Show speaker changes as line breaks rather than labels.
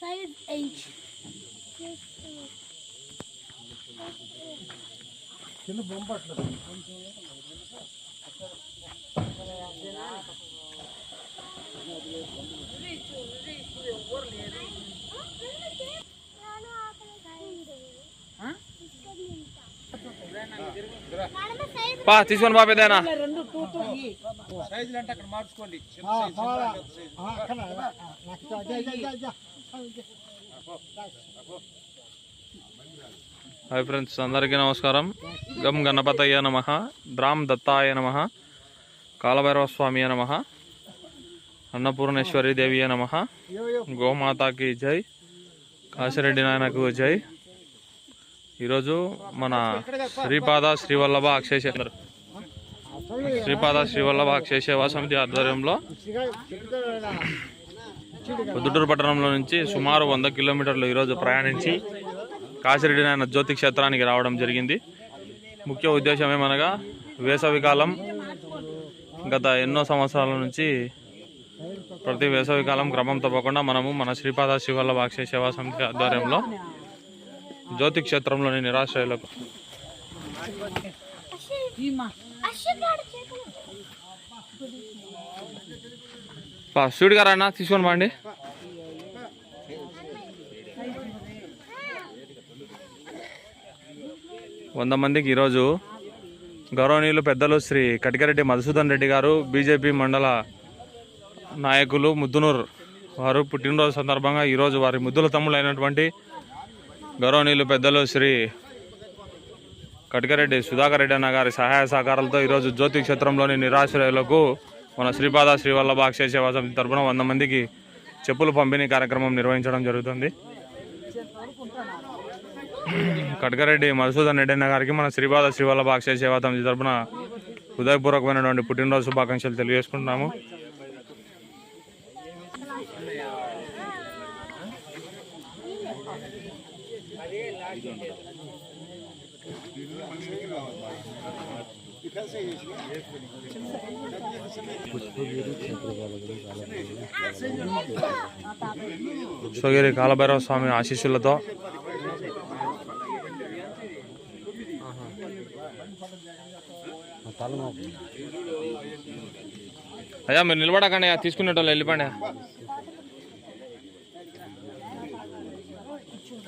Size 8.
కింద బొమ్మ పట్టలేదు జై, జై, జై, జై.
హాయ్ ఫ్రెండ్స్ అందరికీ నమస్కారం. గం గణపతయ్య నమ ద్రామ్ దత్తాయ నమ కాలభైరవ స్వామి నమ అన్నపూర్ణేశ్వరి దేవి నమ. గోమాతాకి జై కాశిరెడ్డి నాయనకు జై. ఈరోజు మన శ్రీపాద శ్రీవల్లభ అక్షయ శ్రీపాద శ్రీవల్లభ అక్షయ సేవా సమితి ఆధ్వర్యంలో పొద్దుటూరు పట్టణంలో నుంచి సుమారు వంద కిలోమీటర్లు ఈరోజు ప్రయాణించి కాశిరెడ్డి నాయన జ్యోతి క్షేత్రానికి రావడం జరిగింది. ముఖ్య ఉద్దేశం ఏమనగా వేసవికాలం గత ఎన్నో సంవత్సరాల నుంచి ప్రతి వేసవికాలం క్రమం తప్పకుండా మనము మన శ్రీపాద శ్రీవల్లభ అక్షయ సేవా సమితి ఆధ్వర్యంలో జ్యోతి క్షేత్రంలోని నిరాశ్రయులకు. సూడి గారు అన్న తీసుకొని బాండి వంద మందికి ఈరోజు గౌరవనీయులు పెద్దలు శ్రీ కటికరెడ్డి మధుసూదన్ రెడ్డి గారు బీజేపీ మండల నాయకులు ముద్దునూరు వారు పుట్టినరోజు సందర్భంగా ఈరోజు వారి ముద్దుల తమ్ముడు అయినటువంటి గౌరవనీయులు పెద్దలు శ్రీ కటికరెడ్డి సుధాకర్ రెడ్డి అన్న గారి సహాయ సహకారాలతో ఈరోజు జ్యోతి క్షేత్రంలోని నిరాశ్రయులకు మన శ్రీపాద శ్రీవల్లభ అక్షయ సేవా సమితి తరపున వంద మందికి చెప్పులు పంపిణీ కార్యక్రమం నిర్వహించడం జరుగుతుంది. కటకరెడ్డి మధుసూదన్ రెడ్డి అన్న గారికి మన శ్రీపాద శ్రీవల్లభ అక్షయ సేవా సమితి తరపున హృదయపూర్వకమైనటువంటి పుట్టినరోజు శుభాకాంక్షలు తెలియజేసుకుంటున్నాము. సోగిరి కాలభైరవ స్వామి ఆశీస్సులతో అయ్యా మీరు నిలబడకండి తీసుకునేటోళ్ళు వెళ్ళిపోండి